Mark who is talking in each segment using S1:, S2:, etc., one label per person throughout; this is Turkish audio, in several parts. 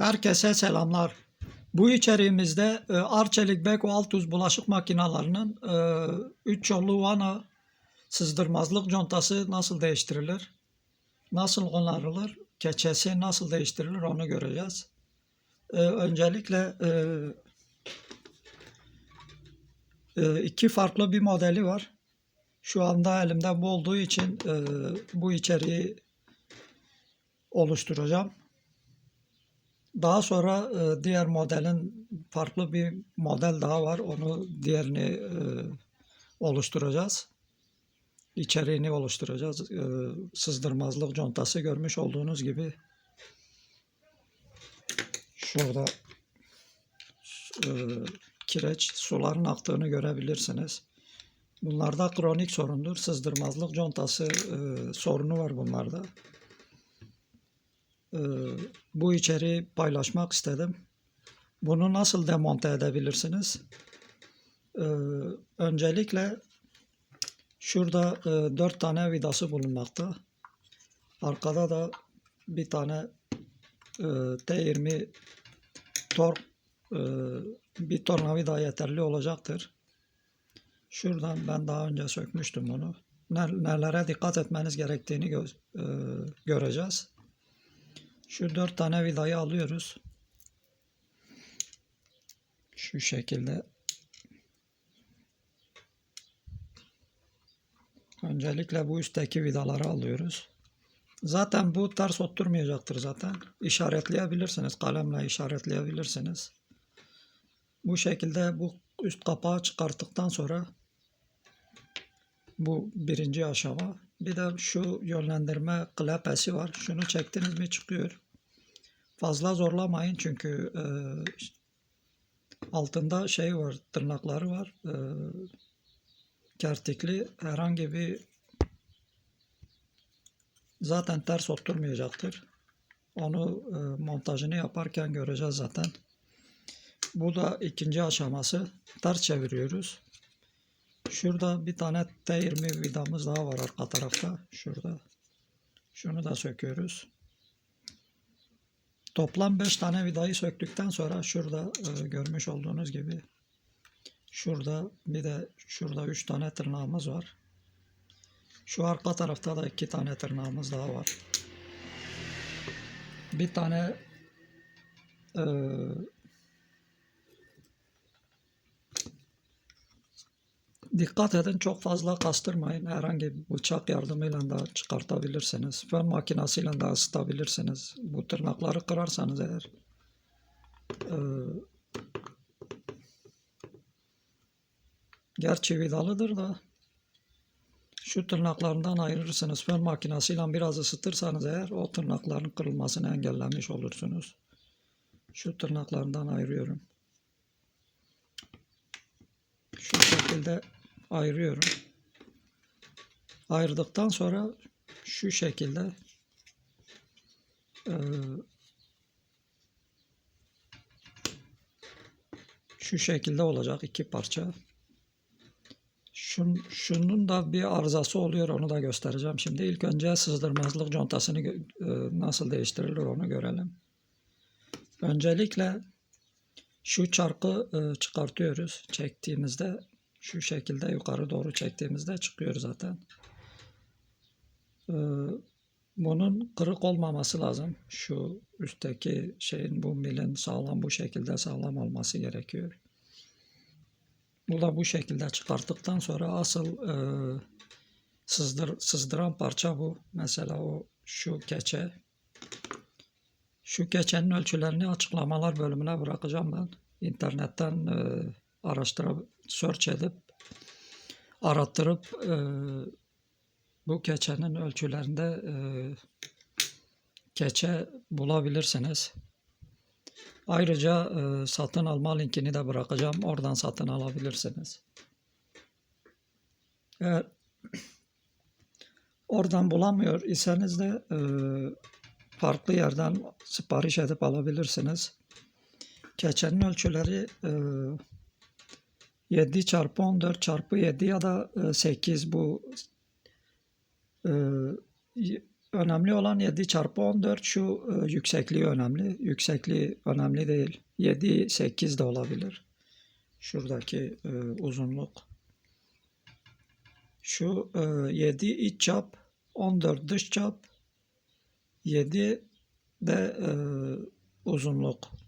S1: Herkese selamlar. Bu içeriğimizde e, Arçelik Beko Altus bulaşık makinelerinin 3 yollu vana sızdırmazlık contası nasıl değiştirilir? Nasıl onarılır? Keçesi nasıl değiştirilir onu göreceğiz. E, öncelikle e, e, iki farklı bir modeli var. Şu anda elimde bu olduğu için e, bu içeriği oluşturacağım. Daha sonra e, diğer modelin farklı bir model daha var. Onu diğerini e, oluşturacağız. İçeriğini oluşturacağız. E, sızdırmazlık contası görmüş olduğunuz gibi şurada kireç suların aktığını görebilirsiniz. Bunlarda kronik sorundur. Sızdırmazlık contası sorunu var bunlarda. Ee, bu içeriği paylaşmak istedim. Bunu nasıl demonte edebilirsiniz? Ee, öncelikle şurada e, 4 tane vidası bulunmakta. Arkada da bir tane e, T20 tor e, bir tornavida yeterli olacaktır. Şuradan ben daha önce sökmüştüm bunu. Ne- Nelere dikkat etmeniz gerektiğini e, göreceğiz. Şu dört tane vidayı alıyoruz. Şu şekilde. Öncelikle bu üstteki vidaları alıyoruz. Zaten bu ters oturmayacaktır zaten. İşaretleyebilirsiniz. Kalemle işaretleyebilirsiniz. Bu şekilde bu üst kapağı çıkarttıktan sonra bu birinci aşama. Bir de şu yönlendirme klepesi var. Şunu çektiniz mi çıkıyor. Fazla zorlamayın çünkü e, altında şey var, tırnakları var. E, kertikli herhangi bir zaten ters oturmayacaktır. Onu e, montajını yaparken göreceğiz zaten. Bu da ikinci aşaması. Ters çeviriyoruz. Şurada bir tane T20 vidamız daha var arka tarafta. Şurada. Şunu da söküyoruz. Toplam 5 tane vidayı söktükten sonra şurada e, görmüş olduğunuz gibi şurada bir de şurada 3 tane tırnağımız var. Şu arka tarafta da 2 tane tırnağımız daha var. Bir tane e, Dikkat edin çok fazla kastırmayın. Herhangi bir bıçak yardımıyla da çıkartabilirsiniz. Fön makinesiyle de ısıtabilirsiniz. Bu tırnakları kırarsanız eğer. Ee, gerçi vidalıdır da şu tırnaklarından ayırırsınız. Fön makinesiyle biraz ısıtırsanız eğer o tırnakların kırılmasını engellemiş olursunuz. Şu tırnaklarından ayırıyorum. Şu şekilde ayırıyorum. Ayırdıktan sonra şu şekilde eee, şu şekilde olacak iki parça. Şun, şunun da bir arızası oluyor onu da göstereceğim. Şimdi ilk önce sızdırmazlık contasını eee, nasıl değiştirilir onu görelim. Öncelikle şu çarkı eee, çıkartıyoruz. Çektiğimizde şu şekilde yukarı doğru çektiğimizde çıkıyor zaten. Ee, bunun kırık olmaması lazım. Şu üstteki şeyin bu milin sağlam bu şekilde sağlam olması gerekiyor. Bu da bu şekilde çıkarttıktan sonra asıl e, sızdır, sızdıran parça bu. Mesela o şu keçe. Şu keçenin ölçülerini açıklamalar bölümüne bırakacağım ben. İnternetten e, araştırıp search edip arattırıp e, bu keçenin ölçülerinde e, keçe bulabilirsiniz. Ayrıca e, satın alma linkini de bırakacağım. Oradan satın alabilirsiniz. Eğer oradan bulamıyor iseniz de e, farklı yerden sipariş edip alabilirsiniz. Keçenin ölçüleri e, 7 çarpı 14 çarpı 7 ya da e, 8 bu e, önemli olan 7 çarpı 14 şu e, yüksekliği önemli. Yüksekliği önemli değil. 7, 8 de olabilir. Şuradaki e, uzunluk. Şu e, 7 iç çap, 14 dış çap, 7 de e, uzunluk.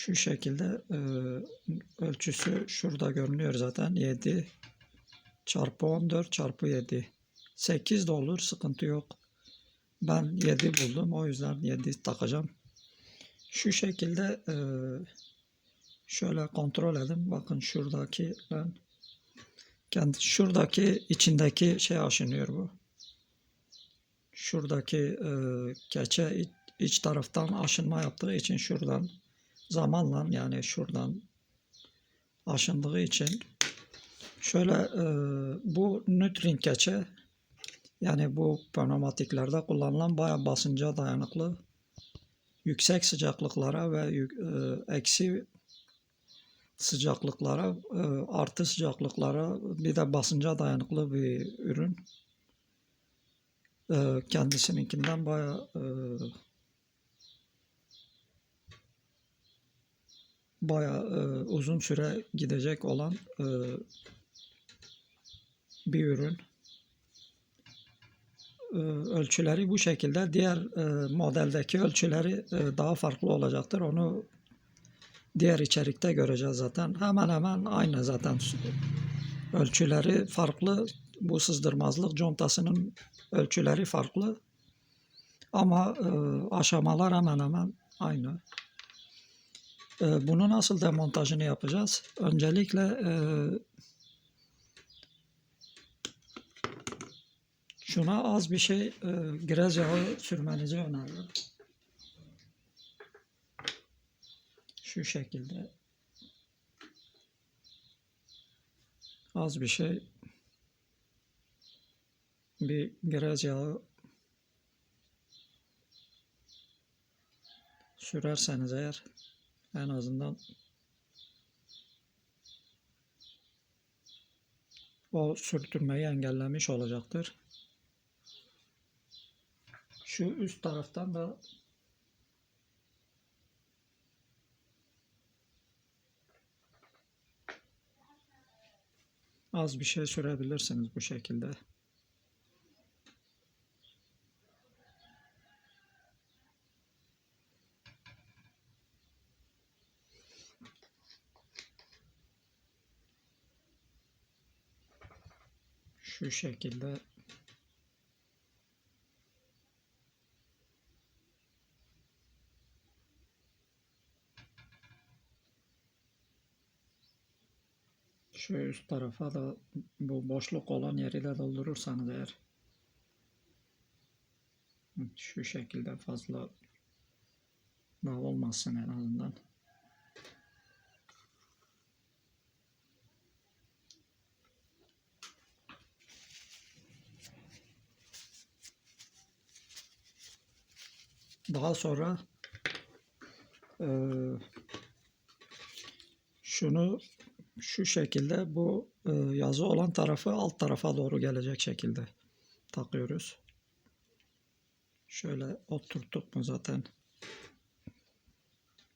S1: Şu şekilde e, ölçüsü şurada görünüyor zaten. 7 çarpı 14 çarpı 7. 8 de olur sıkıntı yok. Ben 7 buldum o yüzden 7 takacağım. Şu şekilde e, şöyle kontrol edin. Bakın şuradaki ben kendi şuradaki içindeki şey aşınıyor bu. Şuradaki e, keçe iç, iç taraftan aşınma yaptığı için şuradan zamanla yani şuradan aşındığı için şöyle e, bu nötrin keçe yani bu pneumatiklerde kullanılan bayağı basınca dayanıklı yüksek sıcaklıklara ve e, eksi sıcaklıklara e, artı sıcaklıklara bir de basınca dayanıklı bir ürün. E, kendisininkinden bayağı e, bayağı e, uzun süre gidecek olan e, bir ürün. E, ölçüleri bu şekilde. Diğer e, modeldeki ölçüleri e, daha farklı olacaktır. Onu diğer içerikte göreceğiz zaten. Hemen hemen aynı zaten. Ölçüleri farklı. Bu sızdırmazlık contasının ölçüleri farklı. Ama e, aşamalar hemen hemen aynı. E, bunu nasıl demontajını yapacağız? Öncelikle e, şuna az bir şey e, yağı sürmenizi öneririm. Şu şekilde. Az bir şey bir grez yağı sürerseniz eğer en azından o sürtünmeyi engellemiş olacaktır. Şu üst taraftan da az bir şey sürebilirsiniz bu şekilde. Şu şekilde şu üst tarafa da bu boşluk olan yeri de doldurursanız eğer şu şekilde fazla da olmasın en azından. Daha sonra eee, şunu şu şekilde bu e, yazı olan tarafı alt tarafa doğru gelecek şekilde takıyoruz. Şöyle oturttuk mu zaten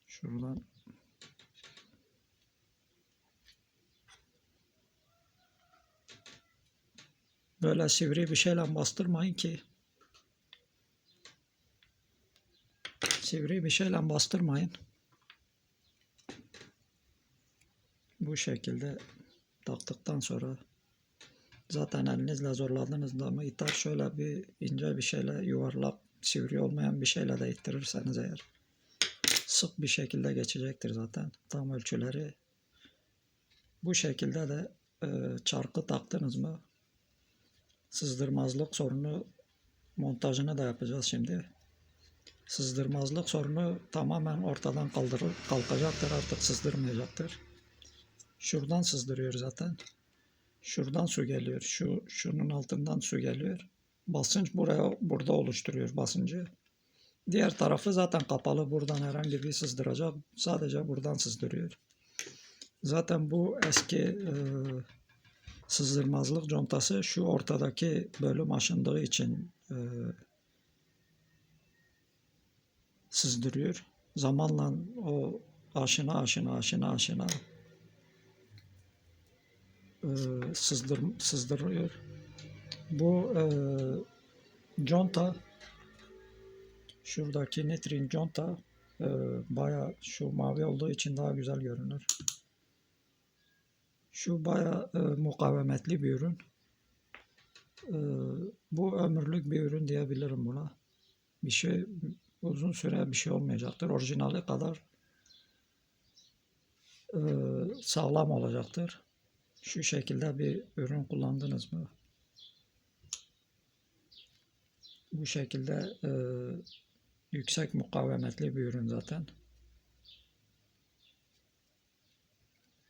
S1: şuradan böyle sivri bir şeyle bastırmayın ki sivri bir şeyle bastırmayın. Bu şekilde taktıktan sonra zaten elinizle zorladığınızda mı iter şöyle bir ince bir şeyle yuvarlak sivri olmayan bir şeyle de ittirirseniz eğer sık bir şekilde geçecektir zaten tam ölçüleri. Bu şekilde de e, çarkı taktınız mı sızdırmazlık sorunu montajını da yapacağız şimdi. Sızdırmazlık sorunu tamamen ortadan kaldırır, kalkacaktır artık sızdırmayacaktır. Şuradan sızdırıyor zaten. Şuradan su geliyor. Şu şunun altından su geliyor. Basınç buraya burada oluşturuyor basıncı. Diğer tarafı zaten kapalı. Buradan herhangi bir sızdıracak. Sadece buradan sızdırıyor. Zaten bu eski e, sızdırmazlık contası şu ortadaki bölüm aşındığı için e, sızdırıyor. Zamanla o aşına aşına aşına aşına e, sızdır, sızdırıyor. Bu e, conta şuradaki nitrin conta e, baya şu mavi olduğu için daha güzel görünür. Şu baya e, mukavemetli bir ürün. E, bu ömürlük bir ürün diyebilirim buna. Bir şey uzun süre bir şey olmayacaktır. Orijinali kadar e, sağlam olacaktır. Şu şekilde bir ürün kullandınız mı? Bu şekilde e, yüksek mukavemetli bir ürün zaten.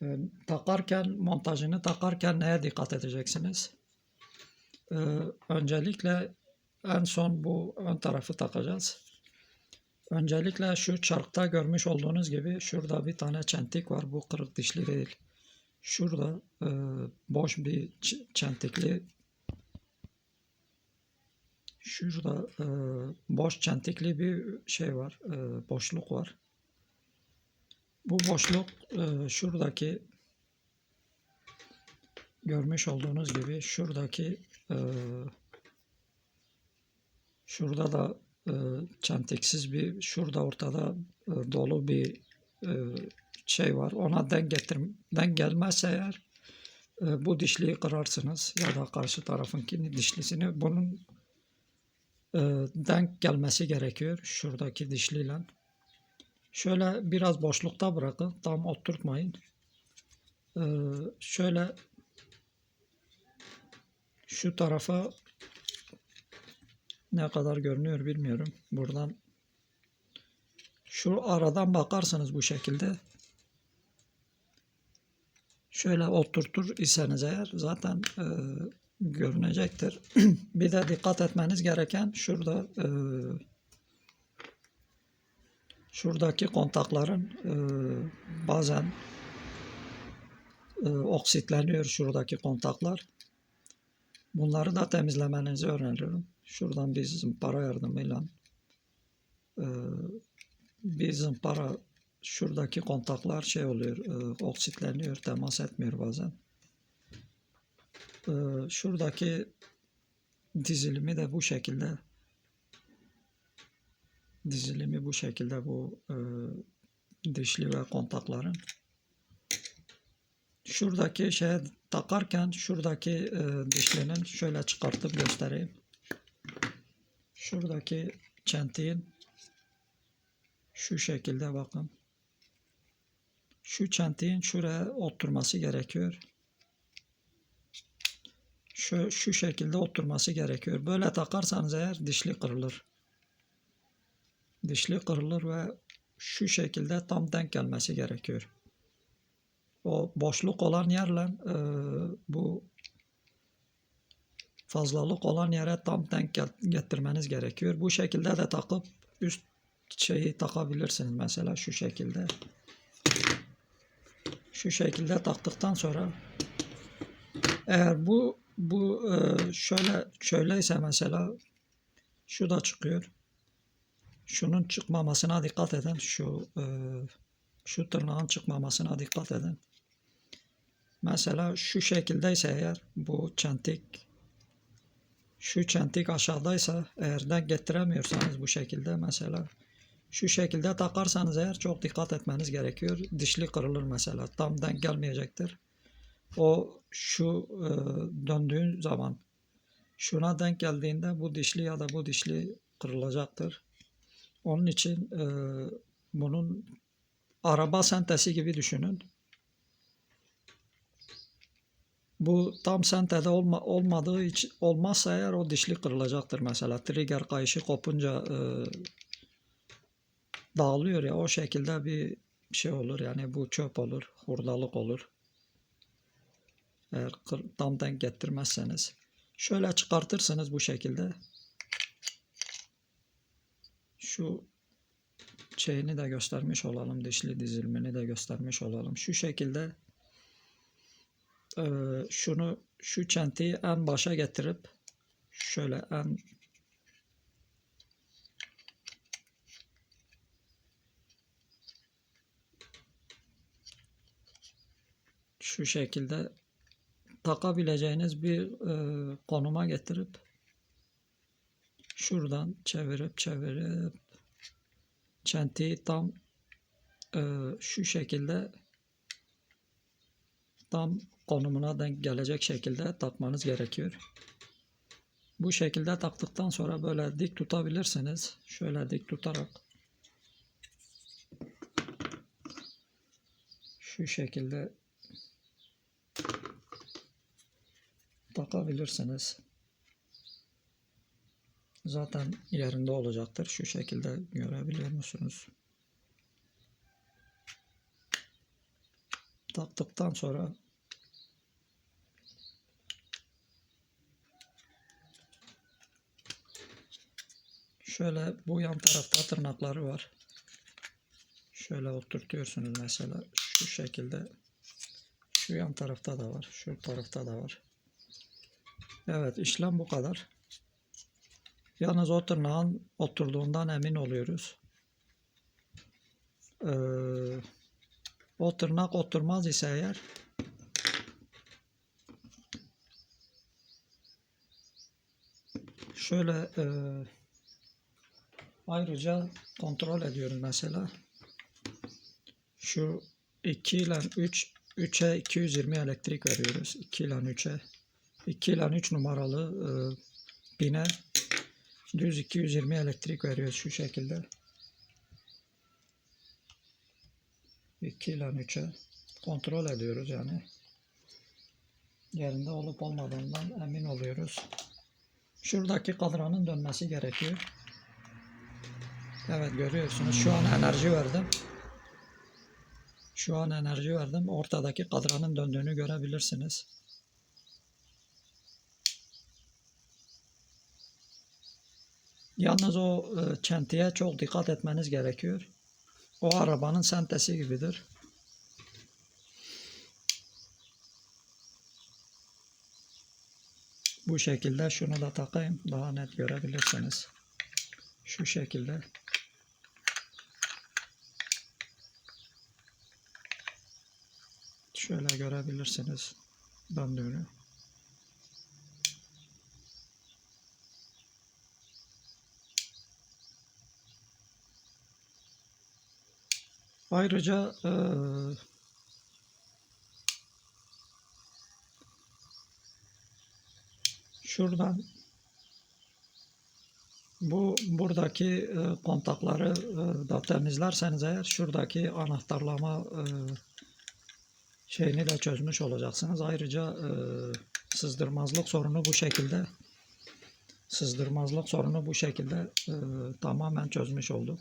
S1: E, takarken, montajını takarken neye dikkat edeceksiniz? E, öncelikle en son bu ön tarafı takacağız. Öncelikle şu çarkta görmüş olduğunuz gibi şurada bir tane çentik var. Bu kırık dişli değil. Şurada e, boş bir çentikli şurada e, boş çentikli bir şey var. e, boşluk var. Bu boşluk e, şuradaki görmüş olduğunuz gibi şuradaki e, şurada da e, çentiksiz bir şurada ortada e, dolu bir e, şey var. Ona denk getir denk gelmezse eğer e, bu dişliyi kırarsınız ya da karşı tarafınkini dişlisini bunun denk gelmesi gerekiyor şuradaki dişliyle. Şöyle biraz boşlukta bırakın. Tam oturtmayın. Şöyle şu tarafa ne kadar görünüyor bilmiyorum. Buradan şu aradan bakarsanız bu şekilde şöyle oturtur iseniz eğer zaten e, görünecektir. bir de dikkat etmeniz gereken şurada e, şuradaki kontakların e, bazen e, oksitleniyor şuradaki kontaklar. Bunları da temizlemenizi öneriyorum. Şuradan bir zımpara yardımıyla e, bir zımpara şuradaki kontaklar şey oluyor, e, oksitleniyor, temas etmiyor bazen. E, şuradaki dizilimi de bu şekilde dizilimi bu şekilde bu e, dişli ve kontakların şuradaki şeye takarken şuradaki dişlinin şöyle çıkartıp göstereyim. Şuradaki çentiğin şu şekilde bakın. Şu çentiğin şuraya oturması gerekiyor. Şu, şu şekilde oturması gerekiyor. Böyle takarsanız eğer dişli kırılır. Dişli kırılır ve şu şekilde tam denk gelmesi gerekiyor. O boşluk olan yerle e, bu fazlalık olan yere tam denk getirmeniz gerekiyor. Bu şekilde de takıp üst şeyi takabilirsiniz mesela şu şekilde. Şu şekilde taktıktan sonra eğer bu bu e, şöyle şöyleyse mesela şu da çıkıyor. Şunun çıkmamasına dikkat edin. Şu e, şu tırnağın çıkmamasına dikkat edin. Mesela şu şekildeyse eğer bu çentik şu çentik aşağıdaysa eğer denk getiremiyorsanız bu şekilde mesela şu şekilde takarsanız eğer çok dikkat etmeniz gerekiyor. Dişli kırılır mesela. Tam denk gelmeyecektir. O şu e, döndüğün zaman şuna denk geldiğinde bu dişli ya da bu dişli kırılacaktır. Onun için e, bunun araba sentesi gibi düşünün. Bu tam sentede olma, olmadığı için olmazsa eğer o dişli kırılacaktır mesela. Trigger kayışı kopunca e, dağılıyor ya o şekilde bir şey olur yani bu çöp olur, hurdalık olur. Eğer tam denk getirmezseniz. Şöyle çıkartırsınız bu şekilde. Şu şeyini de göstermiş olalım. Dişli dizilimini de göstermiş olalım. Şu şekilde e, şunu şu çentiyi en başa getirip şöyle en şu şekilde takabileceğiniz bir e, konuma getirip şuradan çevirip çevirip çentiyi tam e, şu şekilde tam konumuna denk gelecek şekilde takmanız gerekiyor. Bu şekilde taktıktan sonra böyle dik tutabilirsiniz. Şöyle dik tutarak şu şekilde takabilirsiniz. Zaten yerinde olacaktır. Şu şekilde görebiliyor musunuz? Taktıktan sonra şöyle bu yan tarafta tırnakları var. Şöyle oturtuyorsunuz mesela şu şekilde. Şu yan tarafta da var. Şu tarafta da var. Evet işlem bu kadar. Yalnız o tırnağın oturduğundan emin oluyoruz. Ee, o tırnak oturmaz ise eğer şöyle e, ayrıca kontrol ediyoruz mesela. Şu 2 ile 3 3'e 220 elektrik veriyoruz. 2 ile 3'e 2 ile 3 numaralı e, pine düz 220 elektrik veriyoruz şu şekilde. 2 ile 3'e kontrol ediyoruz yani. Yerinde olup olmadığından emin oluyoruz. Şuradaki kadranın dönmesi gerekiyor. Evet görüyorsunuz şu an enerji verdim. Şu an enerji verdim. Ortadaki kadranın döndüğünü görebilirsiniz. Yalnız o e, çentiye çok dikkat etmeniz gerekiyor. O arabanın sentesi gibidir. Bu şekilde şunu da takayım. Daha net görebilirsiniz. Şu şekilde. Şöyle görebilirsiniz döndüğünü. Ayrıca eee, şuradan bu buradaki e, kontakları e, da temizlerseniz eğer şuradaki anahtarlama e, şeyini de çözmüş olacaksınız. Ayrıca e, sızdırmazlık sorunu bu şekilde sızdırmazlık sorunu bu şekilde e, tamamen çözmüş olduk.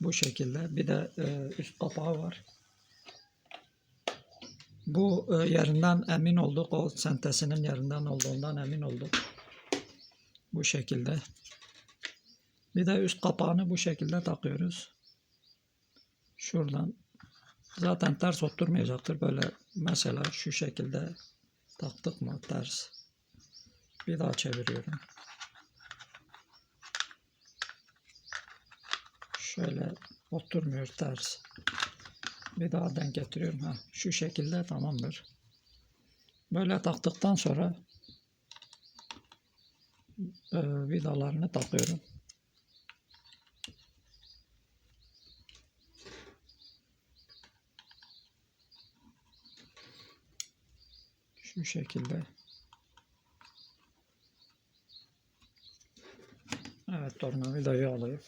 S1: Bu şekilde. Bir de e, üst kapağı var. Bu e, yerinden emin olduk. O sentesinin yerinden olduğundan emin olduk. Bu şekilde. Bir de üst kapağını bu şekilde takıyoruz. Şuradan. Zaten ters oturmayacaktır. Böyle mesela şu şekilde taktık mı ters. Bir daha çeviriyorum. Şöyle oturmuyor ters. Bir daha denk getiriyorum. Ha, şu şekilde tamamdır. Böyle taktıktan sonra e, vidalarını takıyorum. Şu şekilde. Evet tornavidayı alayım.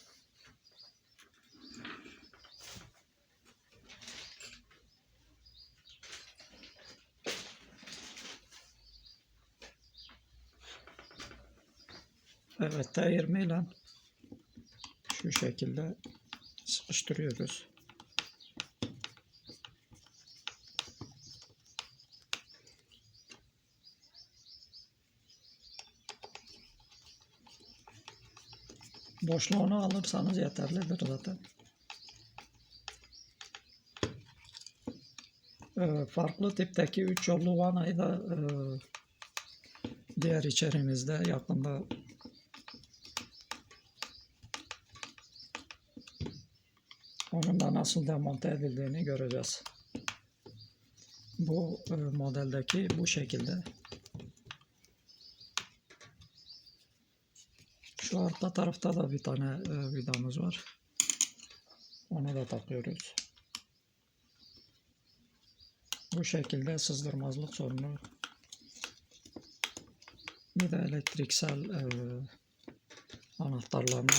S1: Evet T20 ile şu şekilde sıkıştırıyoruz. Boşluğunu alırsanız yeterlidir zaten. Ee, farklı tipteki 3 yollu vanayı da e, diğer içerimizde yakında onun da nasıl demonte edildiğini göreceğiz. Bu e, modeldeki bu şekilde. Şu arka tarafta da bir tane e, vidamız var. Onu da takıyoruz. Bu şekilde sızdırmazlık sorunu. Bir de elektriksel e, anahtarlarına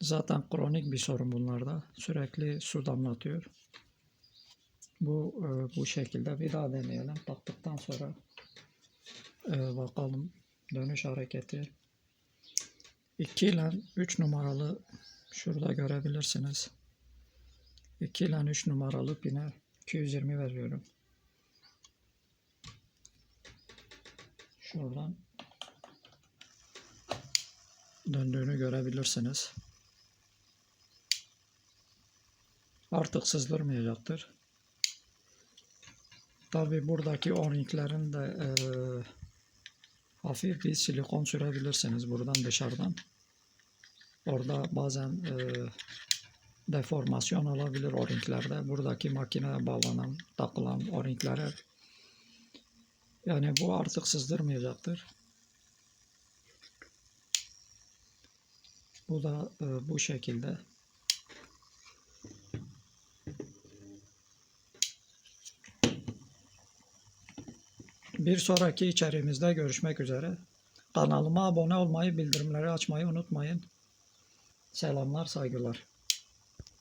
S1: zaten kronik bir sorun bunlarda. Sürekli su damlatıyor. Bu e, bu şekilde daha deneyelim. Taktıktan sonra e, bakalım dönüş hareketi 2 ile 3 numaralı şurada görebilirsiniz. 2 ile 3 numaralı pine 220 veriyorum. Şuradan döndüğünü görebilirsiniz. Artık sızdırmayacaktır. Tabi buradaki o-ringlerin de eee, hafif bir silikon sürebilirsiniz buradan dışarıdan. Orada bazen eee, deformasyon olabilir o-ringlerde. Buradaki makineye bağlanan, takılan o-ringlere yani bu artık sızdırmayacaktır. Bu da eee, bu şekilde. Bir sonraki içeriğimizde görüşmek üzere. Kanalıma abone olmayı, bildirimleri açmayı unutmayın. Selamlar, saygılar.